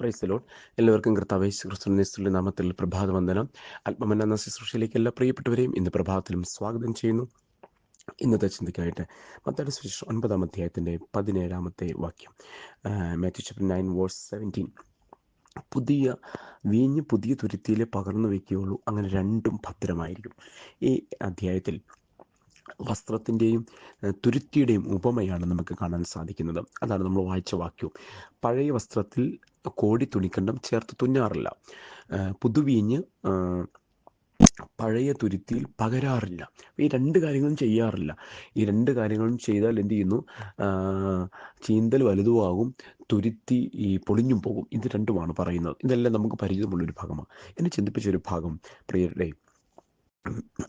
പ്രൈസലോൺ എല്ലാവർക്കും കർത്താവേശ് ക്രിസ്തുനിസ്തുള്ള നാമത്തിൽ പ്രഭാത വന്ദനം. എന്ന ശുശ്രൂഷയിലേക്ക് എല്ലാ പ്രിയപ്പെട്ടവരെയും ഇന്ന് പ്രഭാതത്തിലും സ്വാഗതം ചെയ്യുന്നു. ഇന്നത്തെ ചിന്തയ്ക്കായിട്ട് മത്തയുടെ സുവിശേഷം ഒൻപതാം അധ്യായത്തിന്റെ പതിനേഴാമത്തെ വാക്യം. Matthew chapter nine verse seventeen പുതിയ വീഞ്ഞ് പുതിയ തുരുത്തിയിലെ പകർന്നു വയ്ക്കുകയുള്ളൂ. അങ്ങനെ രണ്ടും ഭദ്രമായിരിക്കും. ഈ അധ്യായത്തിൽ വസ്ത്രത്തിന്റെയും തുരുത്തിയുടെയും ഉപമയാണ് നമുക്ക് കാണാൻ സാധിക്കുന്നത്. അതാണ് നമ്മൾ വായിച്ച വാക്യവും പഴയ വസ്ത്രത്തിൽ കോടി തുണിക്കണ്ടം ചേർത്ത് തുന്നാറില്ല. പുതുവീഞ്ഞ് പഴയ തുരുത്തിയിൽ പകരാറില്ല. ഈ രണ്ട് കാര്യങ്ങളും ചെയ്യാറില്ല. ഈ രണ്ട് കാര്യങ്ങളും ചെയ്താൽ എന്ത് ചെയ്യുന്നു? ചീന്തൽ വലുതുമാകും തുരുത്തി ഈ പൊളിഞ്ഞും പോകും. ഇത് രണ്ടുമാണ് പറയുന്നത്. ഇതെല്ലാം നമുക്ക് പരിചയമുള്ളൊരു ഭാഗമാണ്. എന്നെ ചിന്തിപ്പിച്ചൊരു ഭാഗം പ്രിയരുടെ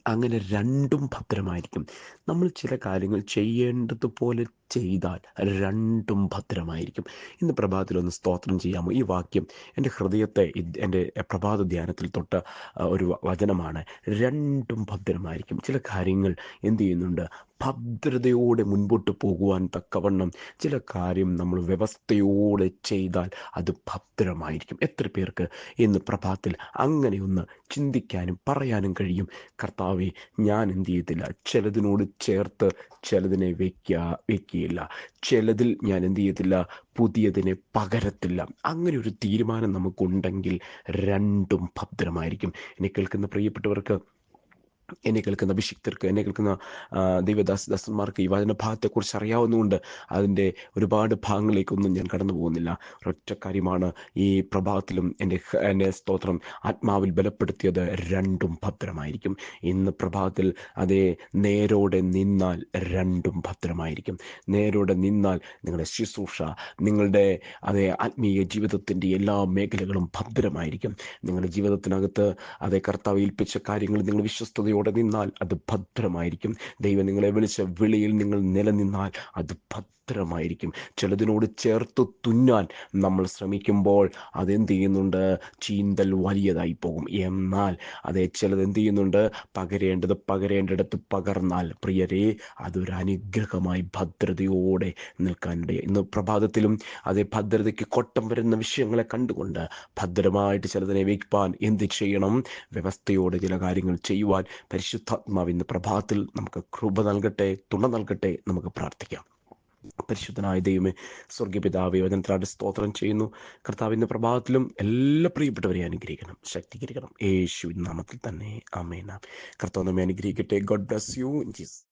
അങ്ങനെ രണ്ടും ഭദ്രമായിരിക്കും. നമ്മൾ ചില കാര്യങ്ങൾ ചെയ്യേണ്ടതുപോലെ ചെയ്താൽ രണ്ടും ഭദ്രമായിരിക്കും. ഇന്ന് പ്രഭാതത്തിൽ ഒന്ന് സ്തോത്രം ചെയ്യാമോ? ഈ വാക്യം എന്റെ ഹൃദയത്തെ എന്റെ പ്രഭാത ധ്യാനത്തിൽ തൊട്ട ഒരു വചനമാണ് രണ്ടും ഭദ്രമായിരിക്കും. ചില കാര്യങ്ങൾ എന്ത് ചെയ്യുന്നുണ്ട്? ഭദ്രതയോടെ മുൻപോട്ട് പോകുവാൻ തക്കവണ്ണം ചില കാര്യം നമ്മൾ വ്യവസ്ഥയോടെ ചെയ്താൽ അത് ഭദ്രമായിരിക്കും. എത്ര പേർക്ക് ഇന്ന് പ്രഭാതത്തിൽ അങ്ങനെയൊന്ന് ചിന്തിക്കാനും പറയാനും കഴിയും? കർത്താവെ ഞാൻ എന്ത് ചെയ്യത്തില്ല. ചിലതിനോട് ചേർത്ത് ചിലതിനെ വയ്ക്കുക വയ്ക്കുകയില്ല ചിലതിൽ ഞാൻ എന്ത് ചെയ്യത്തില്ല പുതിയതിനെ പകരത്തില്ല. അങ്ങനെ ഒരു തീരുമാനം നമുക്കുണ്ടെങ്കിൽ രണ്ടും ഭദ്രമായിരിക്കും. എന്നെ കേൾക്കുന്ന പ്രിയപ്പെട്ടവർക്ക് എന്നെ കേൾക്കുന്ന അഭിഷിക്തർക്ക് എന്നെ കേൾക്കുന്ന ദൈവദാസ് ദാസന്മാർക്ക് ഈ വചനഭാഗത്തെക്കുറിച്ച് അറിയാവുന്നതുകൊണ്ട് അതിന്റെ ഒരുപാട് ഭാഗങ്ങളിലേക്കൊന്നും ഞാൻ കടന്നു പോകുന്നില്ല. ഒരൊറ്റ കാര്യമാണ് ഈ പ്രഭാതത്തിലും എന്റെ എന്റെ സ്തോത്രം ആത്മാവിൽ ബലപ്പെടുത്തിയത് രണ്ടും ഭദ്രമായിരിക്കും. ഇന്ന് പ്രഭാതത്തിൽ അതേ നേരോടെ നിന്നാൽ രണ്ടും ഭദ്രമായിരിക്കും. നേരോടെ നിന്നാൽ നിങ്ങളുടെ ശുശ്രൂഷ നിങ്ങളുടെ അതേ ആത്മീയ ജീവിതത്തിന്റെ എല്ലാ മേഖലകളും ഭദ്രമായിരിക്കും. നിങ്ങളുടെ ജീവിതത്തിനകത്ത് അതേ കർത്താവ് ഏൽപ്പിച്ച കാര്യങ്ങൾ നിങ്ങൾ വിശ്വസ്തയോടെ ഭക്തിയോടെ നിന്നാൽ അത് ഭദ്രമായിരിക്കും. ദൈവം നിങ്ങളെ വിളിച്ച വിളിയിൽ നിങ്ങൾ നിലനിന്നാൽ അത് ഭദ്രമായിരിക്കും ചിലതിനോട് ചേർത്ത് തുന്നാൻ നമ്മൾ ശ്രമിക്കുമ്പോൾ അതെന്ത് ചെയ്യുന്നുണ്ട്? ചീന്തൽ വലിയതായി പോകും. എന്നാൽ അതേ ചിലത് എന്ത് ചെയ്യുന്നുണ്ട്? പകരേണ്ടത് പകരേണ്ടിടത്ത് പകർന്നാൽ. പ്രിയരെ അതൊരു അനുഗ്രഹമായി ഭദ്രതയോടെ നിൽക്കാനുണ്ട് ഇന്ന് പ്രഭാതത്തിലും അതേ ഭദ്രതയ്ക്ക് കൊട്ടം വരുന്ന വിഷയങ്ങളെ കണ്ടുകൊണ്ട് ഭദ്രമായിട്ട് ചിലതിനെ വയ്ക്കാൻ എന്ത് ചെയ്യണം? വ്യവസ്ഥയോടെ ചില കാര്യങ്ങൾ ചെയ്യുവാൻ പരിശുദ്ധാത്മാവ് ഇന്ന് പ്രഭാതത്തിൽ നമുക്ക് കൃപ നൽകട്ടെ തുണ നൽകട്ടെ നമുക്ക് പ്രാർത്ഥിക്കാം. പരിശുദ്ധനായ ദൈവമേ സ്വർഗീയപിതാവ് വചനത്തിലായിട്ട് സ്തോത്രം ചെയ്യുന്നു. കർത്താവിന്റെ പ്രഭാതത്തിലും എല്ലാ പ്രിയപ്പെട്ടവരെ അനുഗ്രഹിക്കണം ശക്തീകരിക്കണം. യേശുവിൻ നാമത്തിൽ തന്നെ. അമേന കർത്താവ് നമ്മെ അനുഗ്രഹിക്കട്ടെ. God bless you Jees